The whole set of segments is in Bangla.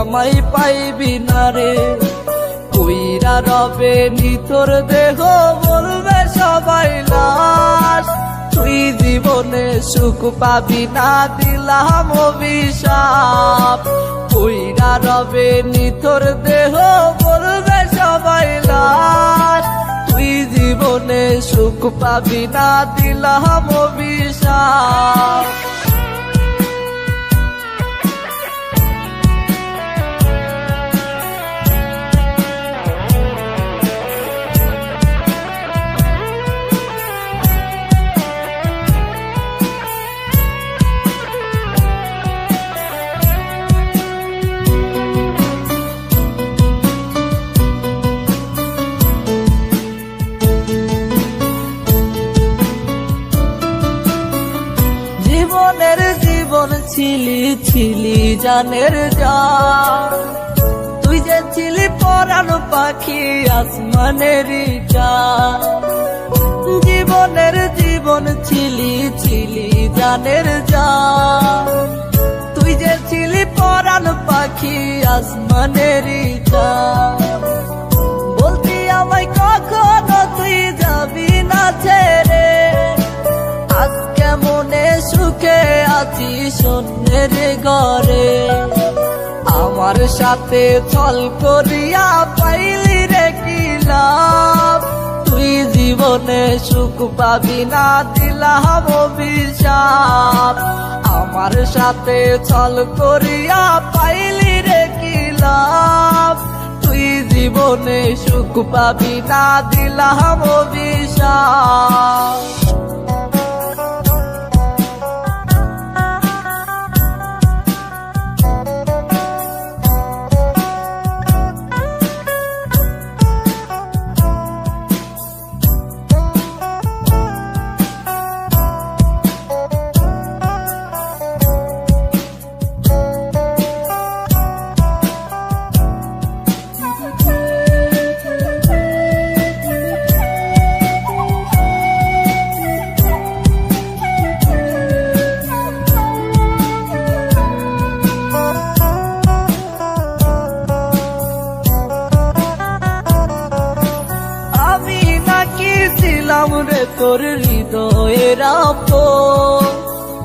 আমায় পাইবি না রে। কইরা রবে নিতর দেহ, বলবে সবাই লাশ। তুই জীবনে সুখ পাবি না, দিলাম অভিশাপ। কইরা রবে নিতর দেহ, বলবে সবাই লাশ। তুই জীবনে সুখ পাবি না, দিলাম অভিশাপ। জীবনের জীবন ছিলি ছিলি জানের যা তুই যে ছিলি পরানো পাখি আসমানের জীবনের জীবন ছিলি ছিলি জানের যা তুই যে ছিলি পরানো পাখি আসমানের যা আছি শূন্যের ঘরে। আমার সাথে চল করিয়া পাইলি রে কি লাভ? তুই জীবনে সুখ পাবি না দিলাম অভিশাপ আমার সাথে চল করিয়া পাইলি রে কি লাভ? তুই জীবনে সুখ পাবি না দিলাম অভিশাপ রে তোর হৃদয়ের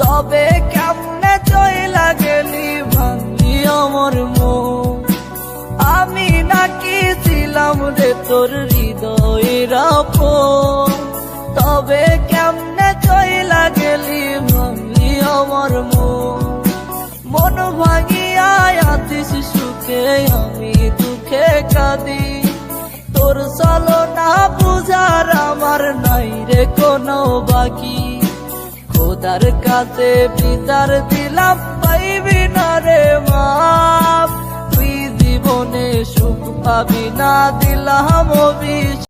তবে কেমনে চইলা গেলি ভাঙলি আমার মন? আমি নাকি ছিলাম রে তোর হৃদয়ের তবে কেমনে চইলা গেলি ভাঙলি আমার মন? মন ভাঙিয়া আতিস সুখে, আমি দুঃখে কাঁদি। তোর চলো না বুঝার আমার নাই রে কোনো বাকি। খোদার কাছে বিচার দিলাম, পাইবি না রে মাপ। তুই জীবনে সুখ পাবি না, দিলাম